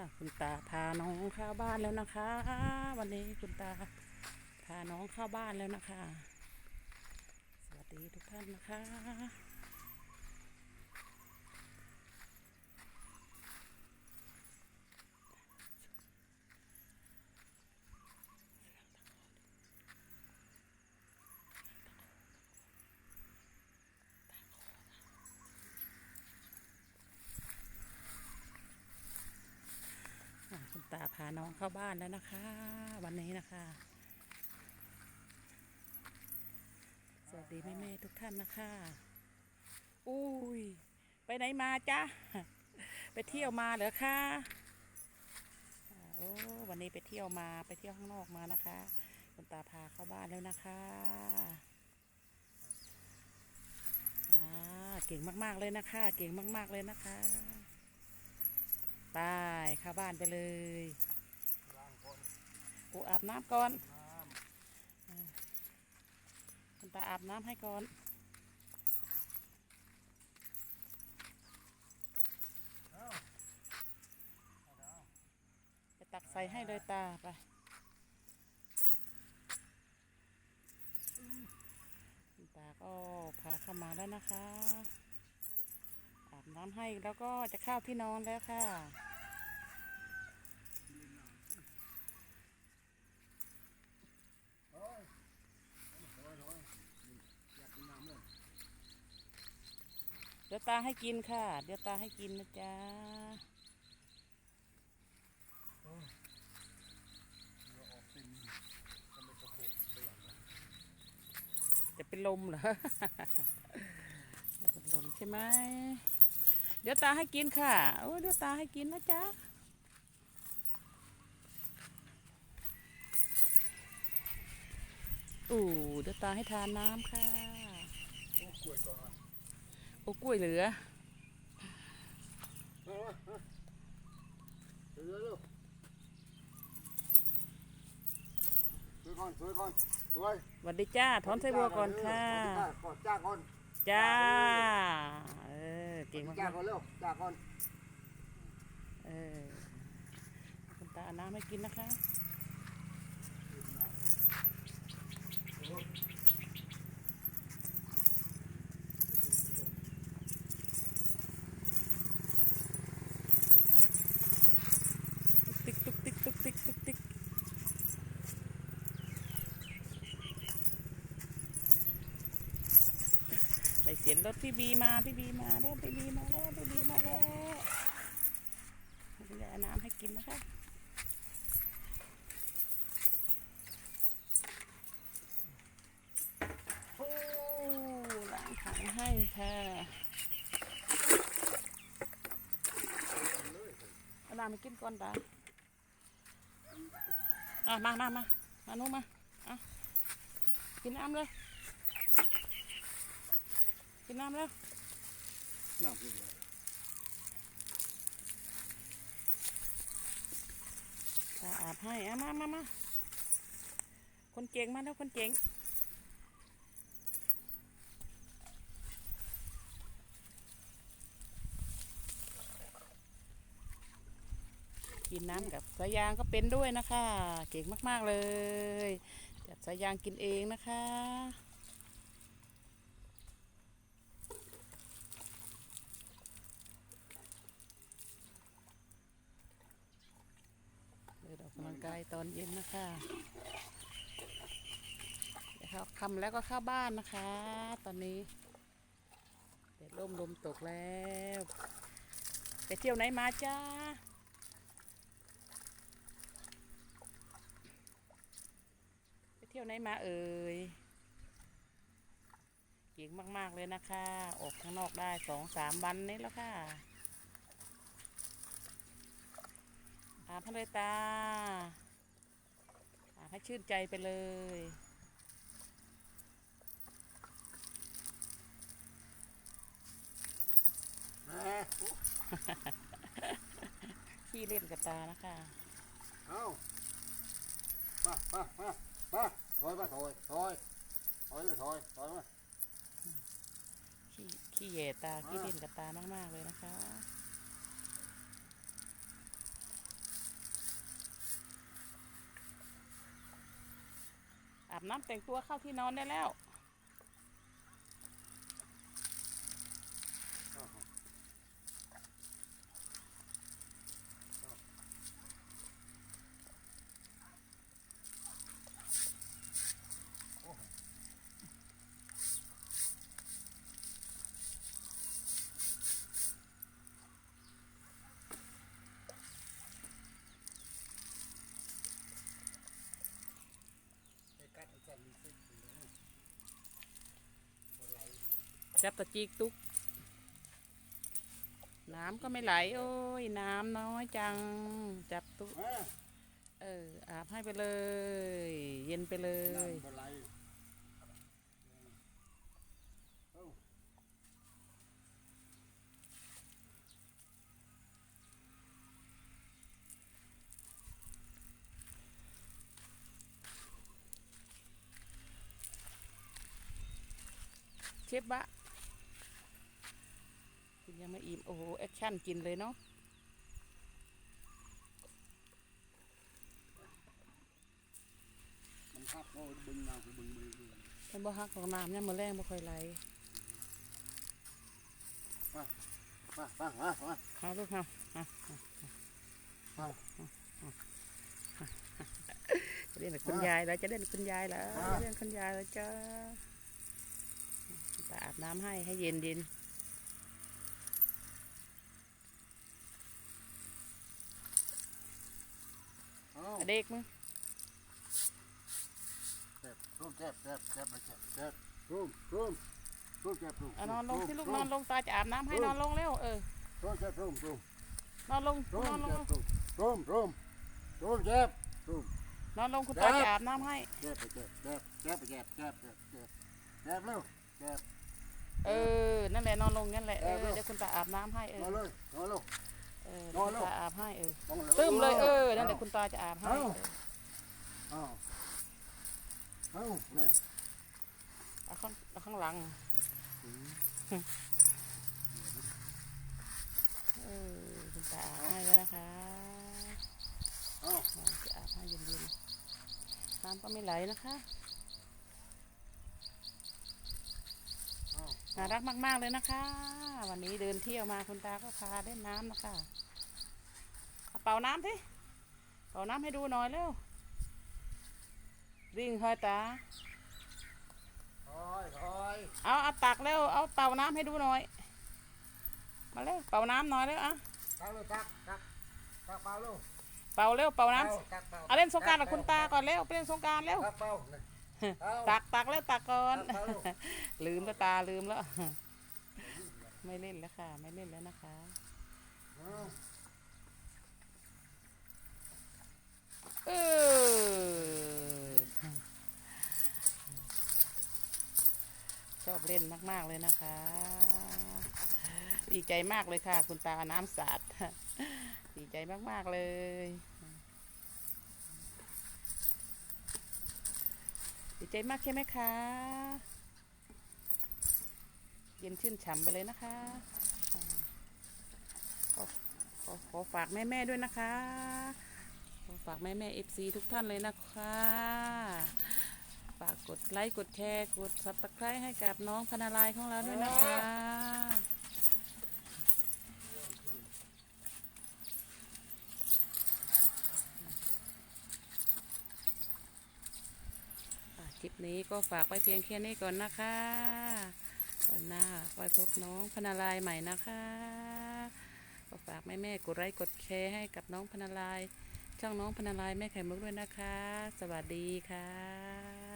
ค่ะ คุณตาพาน้องเข้าบ้านแล้วนะคะ วันนี้คุณตาพาน้องเข้าบ้านแล้วนะคะ สวัสดีทุกท่านนะคะ อะคุณตาพา น้องเข้าบ้านแล้วนะคะ วันนี้นะคะ สวัสดีแม่แม่ๆทุกท่านนะคะอุ้ยไปไหนมาจ๊ะไปเที่ยวมาเหรอคะโอ้วันนี้ไปเที่ยวมาไปเที่ยวข้างนอกมานะคะคุณตาพาเข้าบ้านแล้วนะคะอ่าเก่งมาก ๆ เลยนะคะ เก่งมาก ๆ เลยนะคะไปเข้าบ้านไปเลย โอ้อาบน้ำก่อนคุณตาอาบน้ำให้ก่อน ไปตักใส่ให้เลยตาไปคุณตาก็พาเข้ามาแล้วนะคะ อาบน้ำให้แล้วก็จะเข้าที่นอนแล้วค่ะ โอ้ยโอ้ยโอ้ยนี่อยากกินน้ำเลย เดี๋ยวตาให้กินค่ะ เดี๋ยวตาให้กินนะจ๊ะจะเป็นลมเหรอจะเป็นลมใช่ไหม เดี๋ยวตาให้กินค่ะ โอ้เดี๋ยวตาให้กินนะจ๊ะอู้เดี๋ยวตาให้ทานน้ำค่ะ อ้กล้วยก่อนโอ้กล้วยเหลือเฮ้ยเฮ้ยเร็วเร็วสวยก่อนสวยก่อนสวยสวัสดีจ้าถอนไส้บัวก่อนค่ะก่อนจ้าก่อนจ้าเออเก่งมากจ้าก่อนเร็วจ้าก่อนเออคุณตาเอาน้ำให้กินนะคะ ติ๊กติ๊กติ๊กติ๊กติ๊กติ๊กติ๊กียงรถพี่บีมาพี่บีมาแล้วพี่บีมาแล้วพี่บีมาแล้วคุณยายเอาน้ำให้กินนะคะโอ้ล้างถังให้ค่ะเอาน้ำให้กินก่อนตาอะมามามามานุมาอะกินน้ำเลย กินน้ำเลยน้ำขึ้นเลยตาอาบให้อะมามามาคนเก่งมาแล้วคนเก่งกินน้ำกับสายยางก็เป็นด้วยนะคะ เก่งมาก ๆ เลยจับสายยางกินเองนะคะ เดินออ กายตอนเย็นนะคะเดี๋ยวเขาคำแล้วก็เข้าบ้านนะคะ ตอนนี้เดี๋ยวลมลมตกแล้วไปเที่ยวไหนมาจ้าไปเที่ยวไหนมาเอ่ยเก่งมาก ๆ เลยนะคะ ออกข้างนอกได้สองสามวันนี้แล้วค่ะอาบให้เลยตา ให้ชื่นใจไปเลยแหมขี้เล่นกับตานะคะเอ้ามามามามาถอยมาถอยถอยถอยเลยถอยถอยมาขี้ขี้เหย่ตาขี้เล่นกับตามาก ๆ เลยนะคะ บน้ำแต่งตัวเข้าที่นอนได้แล้ว ไปกัดไอ้จันมีเส้นอยู่นะบ่ไหล จับตะจีกตุก น้ำก็ไม่ไหล โอ้ย น้ำน้อยจัง จับตุกมาเออ อาบให้ไปเลย เย็นไปเลยน้ำบ่ไหลเอ้าเชฟบะ กินยังไม่อิ่ม โอ้โห แอคชั่นกินเลยเนาะมันหักโอ้ยบึงน้ำคือบึงบึงบึงเป็นบ่ฮักของน้ำเนี่ยามมือแรงบ่ค่อยไหลมามามามาเอาลูกเอาเอามาจะเล่นกับคุณยายแล้วจะเล่นกับคุณยายแล้วจะเล่นกับคุณยายแล้วจ้าตาอาบน้ำให้ให้เย็นเย็น เด็กมึงเจ็บรูมเจ็บเจ็บเจ็บไปเจ็บเจ็บรูมรูมรูมเจ็บรูมเอานอนลงที่ลูกนอนลงตาจะอาบน้ำให้นอนลงเร็วเออรูมเจ็บรูมรูมนอนลงรูนอมนลงรูมรูมรูมรูมเจ็บรูมนอนลงคุณตาจะอาบน้ำให้เจ็บไปเจ็บเจ็บเจ็บไปเจ็บเจ็บเจ็บเจ็บเจ็บเร็วเจ็บเออ นั่นแหละนอนลงนั่นแหละ เออ เดี๋ยวคุณตาอาบน้ำให้เออนอนเลยนอนลง ออเดี๋ยวนอนคุณลงตาอาบให้เออนอนตึมเลยเออนั่นแหละคุณตาจะอาบให้เอ้าเออเอ้าเอ้าเนี่ยเอาข้างเอาข้างหลังเออคุณตาอาบให้แล้วนะคะเอ้าอ่าจะอาบให้เย็นๆน้ำก็ไม่ไหลนะคะเอ้าน่ารักมาก ๆ เลยนะคะ วันนี้เดินเที่ยวมาคุณตาก็พาเล่นน้ำนะคะ เอาเป่าน้ำสิเป่าน้ำให้ดูหน่อยเร็วริ่งเฮยตาคอยคอยเอาเอาตักเร็วเอาเป่าน้ำให้ดูหน่อย มาเร็วเป่าน้ำหน่อยเร็วอะตักเลยตักตักตักเปล่าลูกเป่าเร็วเป่าน้เปล่าตักเปล่าำเอาเล่นสงกรารกับคุณตาก่อนเร็วไปเล่นสงกรารเร็วตักเปล่าเนี่ยเอาตักตักแล้วตักก่อนตักเปล่าลูกลืมแล้วตาลืมแล้ว ไม่เล่นแล้วค่ะ ไม่เล่นแล้วนะคะ เออชอบเล่นมากๆเลยนะคะ ดีใจมากเลยค่ะ คุณตาน้ำสาดดีใจมากๆเลยดีใจมากใช่ไหมคะ เย็นชื่นฉ่ำไปเลยนะคะขอขอขอฝากแม่ ๆ ด้วยนะคะากแม่แม่เอฟซีทุกท่านเลยนะคะ ฝากกดไลค์กดแชร์กดซับสไครต์ให้กับน้องพนาลายของเราด้วยนะคะ คลิปนี้ก็ฝากไว้เพียงแค่นี้ก่อนนะคะวันหน้าไว้พบน้องพนาลายใหม่นะคะ ก็ฝากแม่แม่ๆกดไลค์กดแชร์ให้กับน้องพนาลาย ช่องน้องพนาลายแม่ไข่มุกด้วยนะคะ สวัสดีค่ะ